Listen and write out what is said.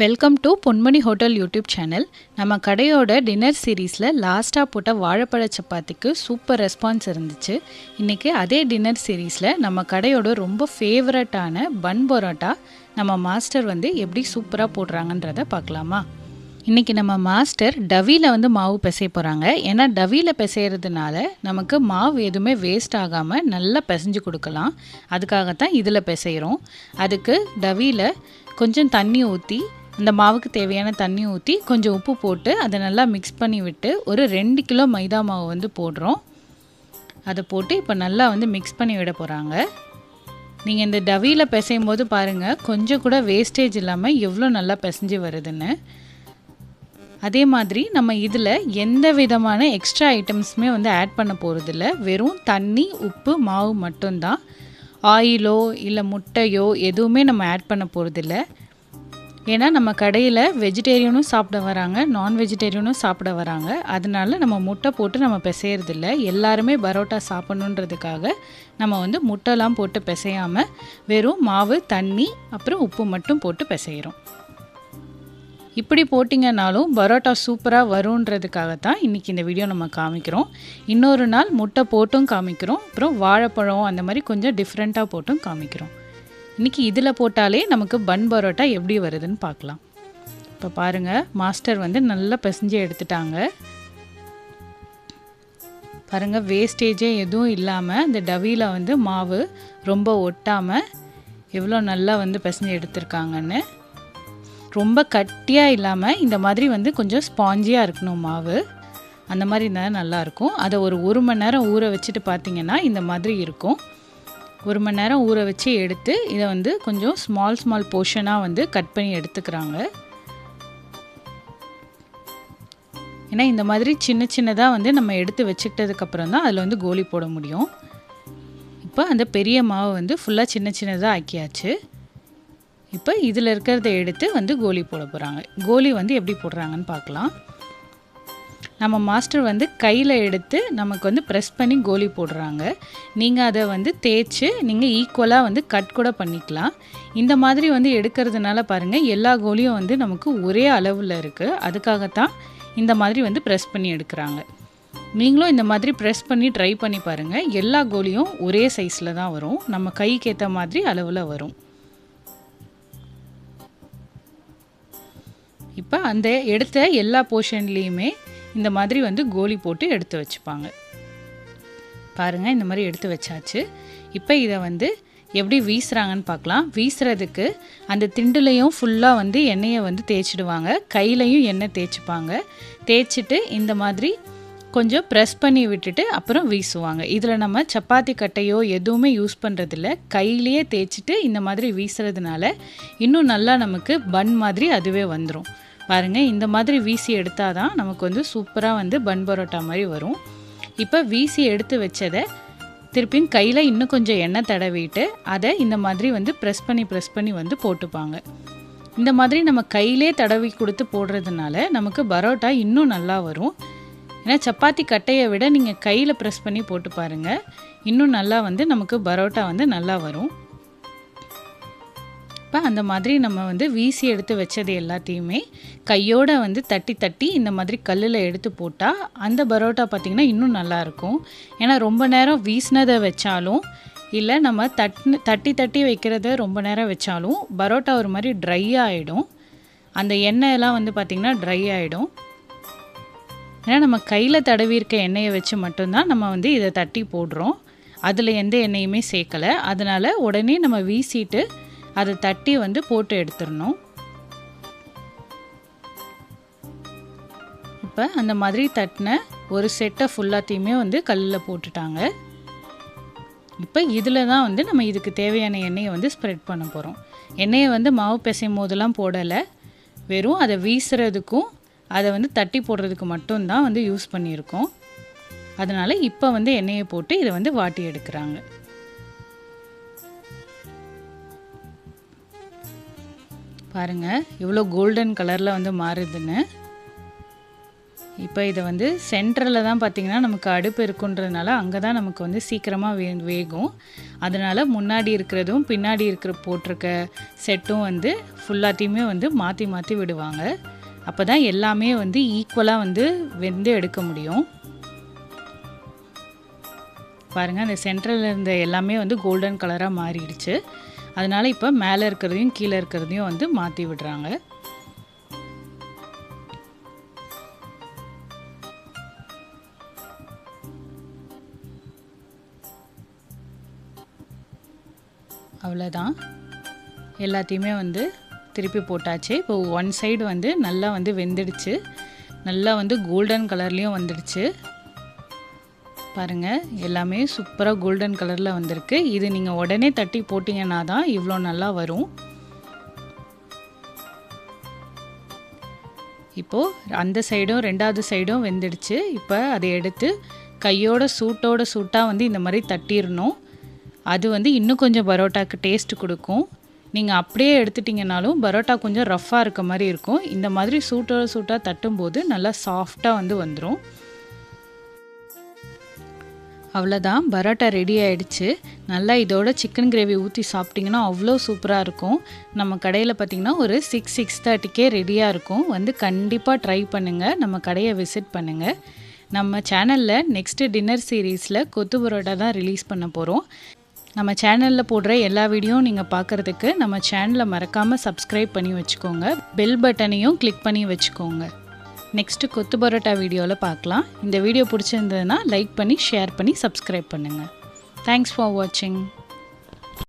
Welcome to Ponmani hotel YouTube channel நம்ம கடையோட dinner சீரீஸில் லாஸ்ட்டாக போட்ட வாழைப்பழ சப்பாத்திக்கு சூப்பர் ரெஸ்பான்ஸ் இருந்துச்சு. இன்றைக்கி அதே டின்னர் சீரீஸில் நம்ம கடையோட ரொம்ப ஃபேவரட்டான பன் பரோட்டா நம்ம மாஸ்டர் வந்து எப்படி சூப்பராக போடுறாங்கன்றத பார்க்கலாமா? இன்றைக்கி நம்ம மாஸ்டர் டவியில் வந்து மாவு பிசைய போகிறாங்க ஏன்னா டவியில் பிசைகிறதுனால நமக்கு மாவு எதுவுமே வேஸ்ட் ஆகாமல் நல்லா பிசைஞ்சு கொடுக்கலாம். அதுக்காகத்தான் இதில் பிசைகிறோம் அதுக்கு டவியில் கொஞ்சம் தண்ணி ஊற்றி அந்த மாவுக்கு தேவையான தண்ணி ஊற்றி கொஞ்சம் உப்பு போட்டு அதை நல்லா மிக்ஸ் பண்ணி விட்டு ஒரு ரெண்டு கிலோ மைதா மாவு வந்து போடுறோம். அதை போட்டு இப்போ நல்லா வந்து மிக்ஸ் பண்ணி விட போகிறாங்க நீங்கள் இந்த டவியில் பிசையும் போது பாருங்கள் கொஞ்சம் கூட வேஸ்டேஜ் இல்லாமல் எவ்வளோ நல்லா பிசைஞ்சு வருதுன்னு. அதே மாதிரி நம்ம இதில் எந்த விதமான எக்ஸ்ட்ரா ஐட்டம்ஸுமே வந்து ஆட் பண்ண போகிறதில்ல வெறும் தண்ணி உப்பு மாவு மட்டும்தான். ஆயிலோ இல்லை முட்டையோ எதுவுமே நம்ம ஆட் பண்ண போகிறதில்ல ஏன்னா நம்ம கடையில் வெஜிடேரியனும் சாப்பிட வராங்க நான் வெஜிடேரியனும் சாப்பிட வராங்க. அதனால நம்ம முட்டை போட்டு நம்ம பிசையறதில்ல. எல்லாருமே பரோட்டா சாப்பிட்ணுன்றதுக்காக நம்ம வந்து முட்டைலாம் போட்டு பிசையாமல் வெறும் மாவு தண்ணி அப்புறம் உப்பு மட்டும் போட்டு பிசைகிறோம் இப்படி போட்டிங்கனாலும் பரோட்டா சூப்பராக வருன்றதுக்காக தான் இன்றைக்கி இந்த வீடியோ நம்ம காமிக்கிறோம். இன்னொரு நாள் முட்டை போட்டும் காமிக்கிறோம். அப்புறம் வாழைப்பழம் அந்த மாதிரி கொஞ்சம் டிஃப்ரெண்ட்டாக போட்டும் காமிக்கிறோம். இன்றைக்கி இதில் போட்டாலே நமக்கு பன் பரோட்டா எப்படி வருதுன்னு பார்க்கலாம். இப்போ பாருங்கள் மாஸ்டர் வந்து நல்லா பிசைஞ்சு எடுத்துட்டாங்க. பாருங்கள் வேஸ்டேஜே எதுவும் இல்லாமல் இந்த டவியில் வந்து மாவு ரொம்ப ஒட்டாமல் எவ்வளோ நல்லா வந்து பிசைஞ்சு எடுத்திருக்காங்கன்னு. ரொம்ப கட்டியாக இல்லாமல் இந்த மாதிரி வந்து கொஞ்சம் ஸ்பாஞ்சியாக இருக்கணும் மாவு. அந்த மாதிரி இருந்தால் நல்லாயிருக்கும் அதை ஒரு ஒரு மணி நேரம் ஊற வச்சுட்டு பார்த்தீங்கன்னா இந்த மாதிரி இருக்கும். ஒரு மணி நேரம் ஊற வச்சு எடுத்து இதை வந்து கொஞ்சம் ஸ்மால் ஸ்மால் போர்ஷனாக வந்து கட் பண்ணி எடுத்துக்கிறாங்க. ஏன்னா இந்த மாதிரி சின்ன சின்னதாக வந்து நம்ம எடுத்து வச்சுக்கிட்டதுக்கப்புறம் தான் அதில் வந்து கோலி போட முடியும். இப்போ அந்த பெரிய மாவு வந்து ஃபுல்லாக சின்ன சின்னதாக ஆக்கியாச்சு. இப்போ இதில் இருக்கிறத எடுத்து வந்து கோலி போட போகிறாங்க கோலி வந்து எப்படி போடுறாங்கன்னு பார்க்கலாம். நம்ம மாஸ்டர் வந்து கையில் எடுத்து நமக்கு வந்து ப்ரெஸ் பண்ணி கோலி போடுறாங்க. நீங்கள் அதை வந்து தேய்ச்சி நீங்கள் ஈக்குவலாக வந்து கட் கூட பண்ணிக்கலாம். இந்த மாதிரி வந்து எடுக்கிறதுனால பாருங்கள் எல்லா கோலியும் வந்து நமக்கு ஒரே அளவில் இருக்குது அதுக்காகத்தான் இந்த மாதிரி வந்து ப்ரெஸ் பண்ணி எடுக்கிறாங்க. நீங்களும் இந்த மாதிரி ப்ரெஸ் பண்ணி ட்ரை பண்ணி பாருங்கள் எல்லா கோலியும் ஒரே சைஸில் தான் வரும். நம்ம கைக்கு ஏற்ற மாதிரி அளவில் வரும். இப்போ அந்த எடுத்த எல்லா போர்ஷன்லேயுமே இந்த மாதிரி வந்து கோலி போட்டு எடுத்து வச்சுப்பாங்க. பாருங்கள் இந்த மாதிரி எடுத்து வச்சாச்சு. இப்போ இதை வந்து எப்படி வீசுகிறாங்கன்னு பார்க்கலாம் வீசுறதுக்கு அந்த திண்டுலையும் ஃபுல்லாக வந்து எண்ணெயை வந்து தேய்ச்சிடுவாங்க. கையிலையும் எண்ணெய் தேய்ச்சிப்பாங்க. தேய்ச்சிட்டு இந்த மாதிரி கொஞ்சம் ப்ரெஸ் பண்ணி விட்டுட்டு அப்புறம் வீசுவாங்க. இதில் நம்ம சப்பாத்தி கட்டையோ எதுவுமே யூஸ் பண்ணுறதில்ல கையிலேயே தேய்ச்சிட்டு இந்த மாதிரி வீசுறதுனால இன்னும் நல்லா நமக்கு பன் மாதிரி அதுவே வந்துடும் பாருங்கள் இந்த மாதிரி வீசி எடுத்தால் தான் நமக்கு வந்து சூப்பராக வந்து பன் பரோட்டா மாதிரி வரும். இப்போ வீசி எடுத்து வச்சதை திருப்பியும் கையில் இன்னும் கொஞ்சம் எண்ணெய் தடவிட்டு அதை இந்த மாதிரி வந்து ப்ரெஸ் பண்ணி ப்ரெஸ் பண்ணி வந்து போட்டுப்பாங்க. இந்த மாதிரி நம்ம கையிலே தடவி கொடுத்து போடுறதுனால நமக்கு பரோட்டா இன்னும் நல்லா வரும். ஏன்னா சப்பாத்தி கட்டையை விட நீங்கள் கையில் ப்ரெஸ் பண்ணி போட்டு பாருங்கள் இன்னும் நல்லா வந்து நமக்கு பரோட்டா வந்து நல்லா வரும். இப்போ அந்த மாதிரி நம்ம வந்து வீசி எடுத்து வச்சது எல்லாத்தையுமே கையோடு வந்து தட்டி தட்டி இந்த மாதிரி கல்லில் எடுத்து போட்டால் அந்த பரோட்டா பார்த்திங்கன்னா இன்னும் நல்லாயிருக்கும் ஏன்னா ரொம்ப நேரம் வீசினதை வச்சாலும் இல்லை நம்ம தட்டு தட்டி தட்டி வைக்கிறத ரொம்ப நேரம் வச்சாலும் பரோட்டா ஒரு மாதிரி ட்ரை ஆகிடும் அந்த எண்ணெயெல்லாம் வந்து பார்த்திங்கன்னா ட்ரை ஆகிடும் ஏன்னா நம்ம கையில் தடவி இருக்க எண்ணெயை வச்சு மட்டும்தான் நம்ம வந்து இதை தட்டி போடுறோம். அதில் எந்த எண்ணெயுமே சேர்க்கலை. அதனால் உடனே நம்ம வீசிட்டு அதை தட்டி வந்து போட்டு எடுத்துடணும். இப்போ அந்த மாதிரி தட்டின ஒரு செட்டை ஃபுல்லாத்தையுமே வந்து கல்லில் போட்டுட்டாங்க. இப்போ இதில் தான் வந்து நம்ம இதுக்கு தேவையான எண்ணெயை வந்து ஸ்ப்ரெட் பண்ண போகிறோம் எண்ணெயை வந்து மாவு பிசையும் போதெல்லாம் போடலை. வெறும் அதை வீசுறதுக்கும் அதை வந்து தட்டி போடுறதுக்கு மட்டும்தான் வந்து யூஸ் பண்ணியிருக்கோம். அதனால் இப்போ வந்து எண்ணெயை போட்டு இதை வந்து வாட்டி எடுக்கிறாங்க. பாருங்கள் இவ்வளோ கோல்டன் கலரில் வந்து மாறுதுன்னு. இப்போ இதை வந்து சென்டரில் தான் பார்த்திங்கன்னா நமக்கு அடுப்பு இருக்குன்றதுனால அங்கே தான் நமக்கு வந்து சீக்கிரமாக வே வேகும். அதனால் முன்னாடி இருக்கிறதும் பின்னாடி இருக்கிற போட்டிருக்க செட்டும் வந்து ஃபுல்லாத்தையுமே வந்து மாற்றி மாற்றி விடுவாங்க. அப்போ தான் எல்லாமே வந்து ஈக்குவலாக வந்து வெந்து எடுக்க முடியும். பாருங்கள் அந்த சென்ட்ரலில் இருந்த எல்லாமே வந்து கோல்டன் கலராக மாறிடுச்சு. அதனால் இப்போ மேலே இருக்கிறதையும் கீழே இருக்கிறதையும் வந்து மாற்றி விடுறாங்க. அவ்வளோதான் எல்லாத்தையுமே வந்து திருப்பி போட்டாச்சு. இப்போ ஒன் சைடு வந்து நல்லா வந்து வெந்துடுச்சு. நல்லா வந்து கோல்டன் கலர்லேயும் வந்துடுச்சு. பாருங்கள் எல்லாமே சூப்பராக கோல்டன் கலரில் வந்திருக்கு. இது நீங்கள் உடனே தட்டி போட்டிங்கன்னா தான் இவ்வளோ நல்லா வரும். இப்போது அந்த சைடும் ரெண்டாவது சைடும் வெந்துடுச்சு. இப்போ அதை எடுத்து கையோட சூட்டோட சூட்டாக வந்து இந்த மாதிரி தட்டிடணும். அது வந்து இன்னும் கொஞ்சம் பரோட்டாக்கு டேஸ்ட் கொடுக்கும். நீங்கள் அப்படியே எடுத்துட்டிங்கனாலும் பரோட்டா கொஞ்சம் ரஃப்பாக இருக்க மாதிரி இருக்கும். இந்த மாதிரி சூட்டோட சூட்டாக தட்டும்போது நல்லா சாஃப்டாக வந்து வந்துடும் அவ்வளோதான் பரோட்டா ரெடி ஆகிடுச்சு நல்லா இதோட சிக்கன் கிரேவி ஊற்றி சாப்பிட்டிங்கன்னா அவ்வளோ சூப்பராக இருக்கும். நம்ம கடையில் பார்த்திங்கன்னா ஒரு சிக்ஸ் சிக்ஸ் தேர்ட்டிக்கே ரெடியாக இருக்கும். வந்து கண்டிப்பாக ட்ரை பண்ணுங்கள் நம்ம கடையை விசிட் பண்ணுங்கள் நம்ம சேனலில் நெக்ஸ்ட்டு டின்னர் சீரீஸில் கொத்து பரோட்டா தான் ரிலீஸ் பண்ண போகிறோம் நம்ம சேனலில் போடுற எல்லா வீடியோவும் நீங்கள் பார்க்குறதுக்கு நம்ம சேனலை மறக்காமல் சப்ஸ்கிரைப் பண்ணி வச்சுக்கோங்க. பெல் பட்டனையும் கிளிக் பண்ணி வச்சுக்கோங்க. நெக்ஸ்ட்டு கொத்து பரோட்டா வீடியோவில் பார்க்கலாம். இந்த வீடியோ பிடிச்சிருந்ததுன்னா லைக் பண்ணி ஷேர் பண்ணி சப்ஸ்கிரைப் பண்ணுங்கள் தேங்க்ஸ் ஃபார் வாட்சிங்